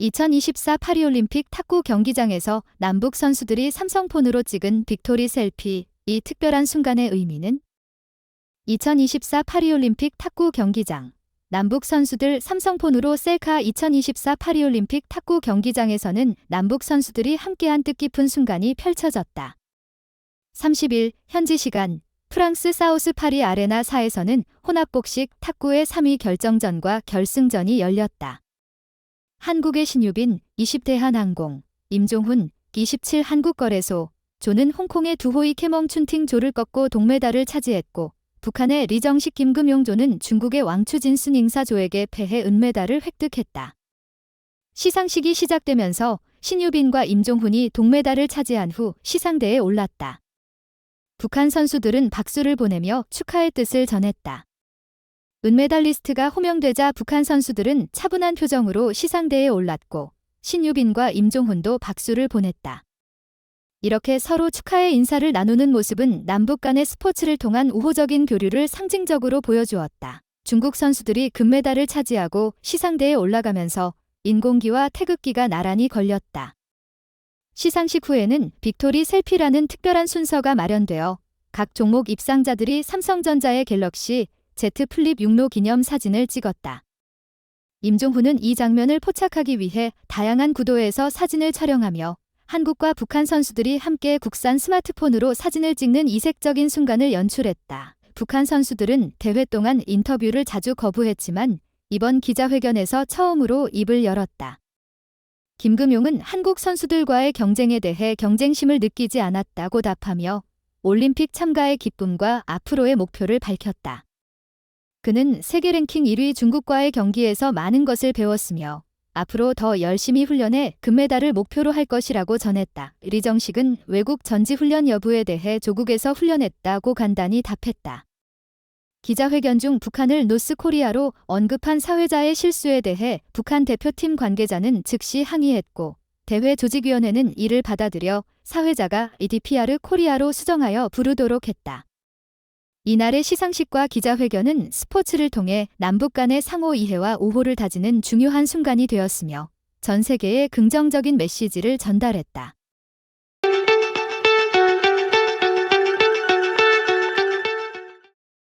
2024 파리올림픽 탁구 경기장에서 남북 선수들이 삼성폰으로 찍은 빅토리 셀피, 이 특별한 순간의 의미는? 2024 파리올림픽 탁구 경기장. 남북 선수들 삼성폰으로 셀카 2024 파리올림픽 탁구 경기장에서는 남북 선수들이 함께한 뜻깊은 순간이 펼쳐졌다. 30일 현지 시간 프랑스 사우스 파리 아레나 4에서는 혼합복식 탁구의 3위 결정전과 결승전이 열렸다. 한국의 신유빈 20대 한항공, 임종훈 27 한국거래소, 조는 홍콩의 두호이 캐멍 춘팅 조를 꺾고 동메달을 차지했고 북한의 리정식 김금용조는 중국의 왕추진 순 잉사 조에게 패해 은메달을 획득했다. 시상식이 시작되면서 신유빈과 임종훈이 동메달을 차지한 후 시상대에 올랐다. 북한 선수들은 박수를 보내며 축하의 뜻을 전했다. 은메달리스트가 호명되자 북한 선수들은 차분한 표정으로 시상대에 올랐고 신유빈과 임종훈도 박수를 보냈다. 이렇게 서로 축하의 인사를 나누는 모습은 남북 간의 스포츠를 통한 우호적인 교류를 상징적으로 보여주었다. 중국 선수들이 금메달을 차지하고 시상대에 올라가면서 인공기와 태극기가 나란히 걸렸다. 시상식 후에는 빅토리 셀피라는 특별한 순서가 마련되어 각 종목 입상자들이 삼성전자의 갤럭시 Z 플립 6로 기념 사진을 찍었다. 임종훈은 이 장면을 포착하기 위해 다양한 구도에서 사진을 촬영하며 한국과 북한 선수들이 함께 국산 스마트폰으로 사진을 찍는 이색적인 순간을 연출했다. 북한 선수들은 대회 동안 인터뷰를 자주 거부했지만 이번 기자회견에서 처음으로 입을 열었다. 김금용은 한국 선수들과의 경쟁에 대해 경쟁심을 느끼지 않았다고 답하며 올림픽 참가의 기쁨과 앞으로의 목표를 밝혔다. 그는 세계 랭킹 1위 중국과의 경기에서 많은 것을 배웠으며 앞으로 더 열심히 훈련해 금메달을 목표로 할 것이라고 전했다. 리정식은 외국 전지 훈련 여부에 대해 조국에서 훈련했다고 간단히 답했다. 기자회견 중 북한을 노스 코리아로 언급한 사회자의 실수에 대해 북한 대표팀 관계자는 즉시 항의했고 대회 조직위원회는 이를 받아들여 사회자가 EDPR 코리아로 수정하여 부르도록 했다. 이날의 시상식과 기자회견은 스포츠를 통해 남북 간의 상호 이해와 우호를 다지는 중요한 순간이 되었으며 전 세계에 긍정적인 메시지를 전달했다.